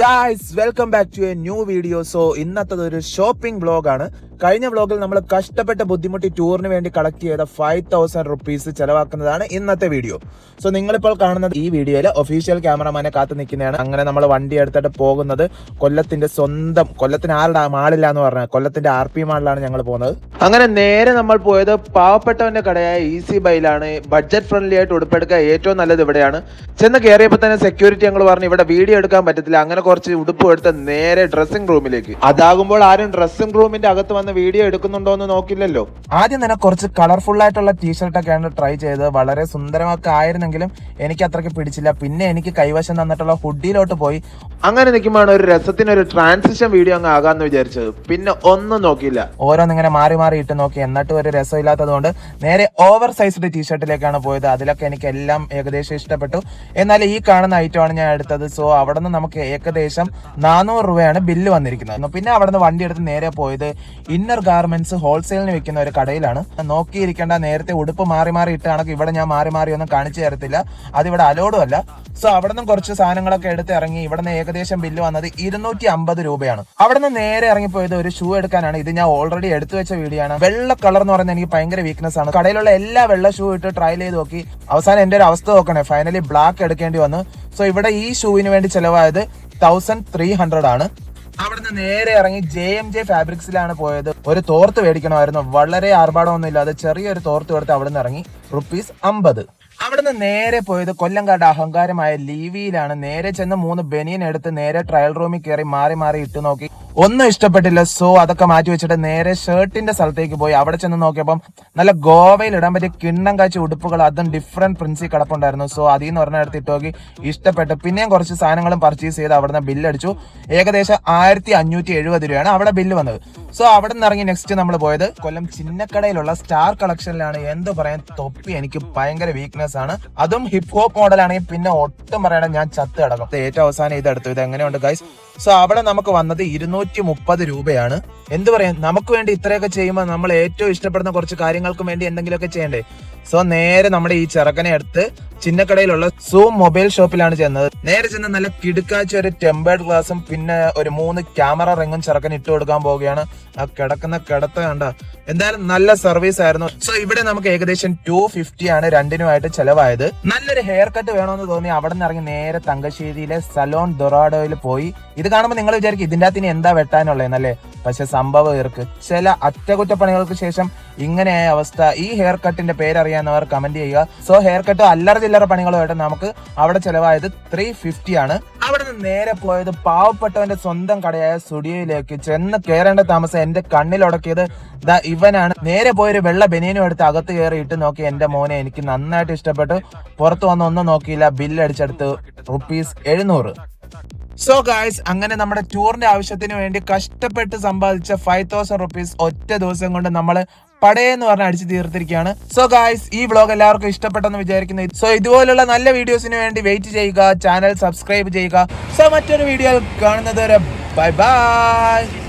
Guys welcome back to a new video so ഇന്നത്തെ ഒരു shopping വ്ളോഗാണ് കഴിഞ്ഞ വ്ളോഗിൽ നമ്മൾ കഷ്ടപ്പെട്ട ബുദ്ധിമുട്ടി ടൂറിന് വേണ്ടി കളക്ട് ചെയ്ത ഫൈവ് തൗസൻഡ് റുപ്പീസ് ചെലവാക്കുന്നതാണ് ഇന്നത്തെ വീഡിയോ സോ നിങ്ങളിപ്പോൾ കാണുന്നത് ഈ വീഡിയോയിൽ ഒഫീഷ്യൽ ക്യാമറമാനെ കാത്തു നിൽക്കുന്നതാണ്. അങ്ങനെ നമ്മൾ വണ്ടി എടുത്തിട്ട് പോകുന്നത് കൊല്ലത്തിന്റെ സ്വന്തം കൊല്ലത്തിന് ആരുടെ മാളില്ല എന്ന് പറഞ്ഞാൽ കൊല്ലത്തിന്റെ ആർ പി മാളിലാണ് ഞങ്ങൾ പോകുന്നത്. അങ്ങനെ നേരെ നമ്മൾ പോയത് പാവപ്പെട്ടവന്റെ കടയായ ഈസി ബൈലാണ് ബഡ്ജറ്റ് ഫ്രണ്ട്ലി ആയിട്ട് ഉടുപ്പെടുക്കുക ഏറ്റവും നല്ലത് ഇവിടെയാണ്. ചെന്ന് കയറിയപ്പോൾ തന്നെ സെക്യൂരിറ്റി ഞങ്ങൾ പറഞ്ഞു ഇവിടെ വീഡിയോ എടുക്കാൻ പറ്റത്തില്ല. അങ്ങനെ കുറച്ച് ഉടുപ്പ് എടുത്ത് നേരെ ഡ്രസ്സിംഗ് റൂമിലേക്ക് അതാകുമ്പോൾ ആരും ഡ്രസ്സിംഗ് റൂമിന്റെ അകത്ത് വന്ന് വീഡിയോ എടുക്കുന്നുണ്ടോ എന്ന് നോക്കില്ലല്ലോ. ആദ്യം തന്നെ കുറച്ച് കളർഫുൾ ആയിട്ടുള്ള ടീഷർട്ട് ഒക്കെയാണ് ട്രൈ ചെയ്തത്. വളരെ സുന്ദരമൊക്കെ ആയിരുന്നെങ്കിലും എനിക്ക് അത്രയ്ക്ക് പിടിച്ചില്ല. പിന്നെ എനിക്ക് കൈവശം തന്നിട്ടുള്ള ഹുഡിയിലോട്ട് പോയി. അങ്ങനെ നിൽക്കുമ്പോഴാണ് ഒരു രസത്തിന് ഒരു ട്രാൻസിഷൻ വീഡിയോ അങ്ങ് ആകാന്ന് വിചാരിച്ചത്. പിന്നെ ഒന്നും നോക്കിയില്ല. ഓരോന്നിങ്ങനെ മാറി മാറി ഇട്ട് നോക്കി. എന്നിട്ടും ഒരു രസമില്ലാത്തതുകൊണ്ട് നേരെ ഓവർ സൈസ്ഡ് ടീഷർട്ടിലേക്കാണ് പോയത്. അതിലൊക്കെ എനിക്ക് എല്ലാം ഏകദേശം ഇഷ്ടപ്പെട്ടു. എന്നാൽ ഈ കാണുന്ന ഐറ്റമാണ് ഞാൻ എടുത്തത്. സോ അവിടെ നിന്ന് നമുക്ക് ഏകദേശം നാനൂറ് രൂപയാണ് ബില്ല് വന്നിരിക്കുന്നത്. പിന്നെ അവിടെ നിന്ന് വണ്ടി എടുത്ത് നേരെ പോയത് ഇന്നർ ഗാർമെന്റ്സ് ഹോൾസെയിലിന് വെക്കുന്ന ഒരു കടയിലാണ്. നോക്കിയിരിക്കേണ്ട നേരത്തെ ഉടുപ്പ് മാറി മാറി ഇട്ടാണെങ്കിൽ ഇവിടെ ഞാൻ മാറി മാറി ഒന്നും കാണിച്ചു തരത്തില്ല. അതിവിടെ അലോഡും അല്ല. സോ അവിടെ നിന്നും കുറച്ച് സാധനങ്ങളൊക്കെ എടുത്ത് ഇറങ്ങി ഇവിടെ നിന്ന് ഏകദേശം ബില്ല് വന്നത് ഇരുന്നൂറ്റി അമ്പത് രൂപയാണ്. അവിടെ നിന്ന് നേരെ ഇറങ്ങിപ്പോയത് ഒരു ഷൂ എടുക്കാനാണ്. ഇത് ഞാൻ ഓൾറെഡി എടുത്തു വെച്ച വീഡിയോ ആണ്. വെള്ള കളർ എന്ന് പറയുന്നത് എനിക്ക് ഭയങ്കര വീക്ക്നെസ് ആണ്. കടയിലുള്ള എല്ലാ വെള്ള ഷൂ ഇട്ട് ട്രയൽ ചെയ്ത് നോക്കി. അവസാനം എന്റെ ഒരു അവസ്ഥ നോക്കണേ. ഫൈനലി ബ്ലാക്ക് എടുക്കേണ്ടി വന്നു. സോ ഇവിടെ ഈ ഷൂവിന് വേണ്ടി ചെലവായത് തൗസൻഡ് ത്രീ ഹൺഡ്രഡ് ആണ്. അവിടുന്ന് നേരെ ഇറങ്ങി ജെ എം ജെ ഫാബ്രിക്സിലാണ് പോയത്. ഒരു തോർത്ത് മേടിക്കണമായിരുന്നു. വളരെ ആർഭാടമൊന്നും ഇല്ലാതെ ചെറിയൊരു തോർത്ത് കൊടുത്ത് അവിടുന്ന് ഇറങ്ങി. റുപ്പീസ് അമ്പത്. അവിടുന്ന് നേരെ പോയത് കൊല്ലംകാട് അഹങ്കാരമായ ലീവിയിലാണ്. നേരെ ചെന്ന് മൂന്ന് ബനിയൻ എടുത്ത് നേരെ ട്രയൽ റൂമിൽ കയറി മാറി മാറി ഇട്ട് നോക്കി. ഒന്നും ഇഷ്ടപ്പെട്ടില്ല. സോ അതൊക്കെ മാറ്റി വെച്ചിട്ട് നേരെ ഷർട്ടിന്റെ സ്ഥലത്തേക്ക് പോയി. അവിടെ ചെന്ന് നോക്കിയപ്പം നല്ല ഗോവയിൽ ഇടാൻ പറ്റിയ കിണ്ണം കാച്ച ഉടുപ്പുകൾ അതും ഡിഫറെന്റ് പ്രിൻസിൽ കിടപ്പുണ്ടായിരുന്നു. സോ അതിൽ നിന്ന് ഒരെണ്ണം എടുത്ത് ഇട്ട് നോക്കി. ഇഷ്ടപ്പെട്ടു. പിന്നെയും കുറച്ച് സാധനങ്ങളും പർച്ചേസ് ചെയ്ത് അവിടുന്ന് ബില്ല് അടിച്ചു. ഏകദേശം ആയിരത്തി അഞ്ഞൂറ്റി എഴുപത് രൂപയാണ് അവിടെ ബില്ല് വന്നത്. സോ അവിടെ നിന്ന് ഇറങ്ങി നെക്സ്റ്റ് നമ്മൾ പോയത് കൊല്ലം ചിന്നക്കടയിലുള്ള സ്റ്റാർ കളക്ഷനിലാണ് എന്ത് പറയാൻ തൊപ്പി എനിക്ക് ഭയങ്കര വീക്ക്നെസ് ആണ്. അതും ഹിപ് ഹോപ്പ് മോഡലാണെങ്കിൽ പിന്നെ ഒട്ടും പറയണം ഞാൻ ചത്ത് കിടക്കും. ഏറ്റവും അവസാനം ഇതെടുത്തു ഇത് എങ്ങനെയുണ്ട് ഗൈസ് സോ അവിടെ നമുക്ക് വന്നത് ഇരുന്നൂറ്റി മുപ്പത് രൂപയാണ്. എന്ത് പറയാം? നമുക്ക് വേണ്ടി ഇത്രയൊക്കെ ചെയ്യുമ്പോൾ നമ്മൾ ഏറ്റവും ഇഷ്ടപ്പെടുന്ന കുറച്ച് കാര്യങ്ങൾക്കും വേണ്ടി എന്തെങ്കിലുമൊക്കെ ചെയ്യണ്ടേ? സോ നേരെ നമ്മുടെ ഈ ചെറുക്കനെ എടുത്ത് ചിന്നക്കടയിലുള്ള സൂം മൊബൈൽ ഷോപ്പിലാണ് ചെന്നത്. നേരെ ചെന്ന് നല്ല കിടുക്കാച്ച ഒരു ടെമ്പേർഡ് ഗ്ലാസും പിന്നെ ഒരു മൂന്ന് ക്യാമറ റിങ്ങും ചെറുക്കൻ ഇട്ട് കൊടുക്കാൻ പോവുകയാണ്. ആ കിടക്കുന്ന കിടത്ത കണ്ട എന്തായാലും നല്ല സർവീസ് ആയിരുന്നു. സോ ഇവിടെ നമുക്ക് ഏകദേശം ടു ഫിഫ്റ്റി ആണ് രണ്ടിനുമായിട്ട് ചെലവായത്. നല്ലൊരു ഹെയർ കട്ട് വേണമെന്ന് തോന്നി. അവിടെ നിന്ന് ഇറങ്ങി നേരെ തങ്കശ്ശേരിയിലെ സലോൺ ദൊറാഡോയിൽ പോയി. ഇത് കാണുമ്പോൾ നിങ്ങൾ വിചാരിക്കും ഇതിന്റെ അകത്തിന് എന്താ വെട്ടാനുള്ളതെന്നല്ലേ? പക്ഷെ സംഭവം ഇവർക്ക് ചില അറ്റകുറ്റപ്പണികൾക്ക് ശേഷം ഇങ്ങനെയായ അവസ്ഥ. ഈ ഹെയർ കട്ടിന്റെ പേരറിയാവുന്നവർ കമന്റ് ചെയ്യുക. സോ ഹെയർ കട്ട് അല്ലറ ചില്ലറ പണികളുമായിട്ട് നമുക്ക് അവിടെ ചെലവായത് ത്രീ ഫിഫ്റ്റി ആണ്. അവിടെ നിന്ന് നേരെ പോയത് പാവപ്പെട്ടവന്റെ സ്വന്തം കടയായ സ്റ്റുഡിയോയിലേക്ക് ചെന്ന് കയറേണ്ട താമസം എന്റെ കണ്ണിലുടക്കിയത് ദാ ഇവനാണ്. നേരെ പോയൊരു വെള്ള ബനിയനും എടുത്ത് അകത്ത് കയറി ഇട്ട് നോക്കി എന്റെ മോനെ എനിക്ക് നന്നായിട്ട് ഇഷ്ടപ്പെട്ടു. പുറത്ത് വന്ന് ഒന്നും നോക്കിയില്ല. ബില്ല് അടിച്ചെടുത്ത് റുപ്പീസ് എഴുന്നൂറ്. സോ ഗായ്സ് അങ്ങനെ നമ്മുടെ ടൂറിന്റെ ആവശ്യത്തിന് വേണ്ടി കഷ്ടപ്പെട്ട് സമ്പാദിച്ച ഫൈവ് തൗസൻഡ് റുപ്പീസ് ഒറ്റ ദിവസം കൊണ്ട് നമ്മൾ പടയെന്ന് പറഞ്ഞ് അടിച്ചു തീർത്തിരിക്കുകയാണ്. സോ ഗായ്സ് ഈ വ്ലോഗ് എല്ലാവർക്കും ഇഷ്ടപ്പെട്ടെന്ന് വിചാരിക്കുന്നു. സോ ഇതുപോലുള്ള നല്ല വീഡിയോസിന് വേണ്ടി വെയിറ്റ് ചെയ്യുക ചാനൽ സബ്സ്ക്രൈബ് ചെയ്യുക. സോ മറ്റൊരു വീഡിയോ കാണുന്നത് വരെ ബൈ ബൈ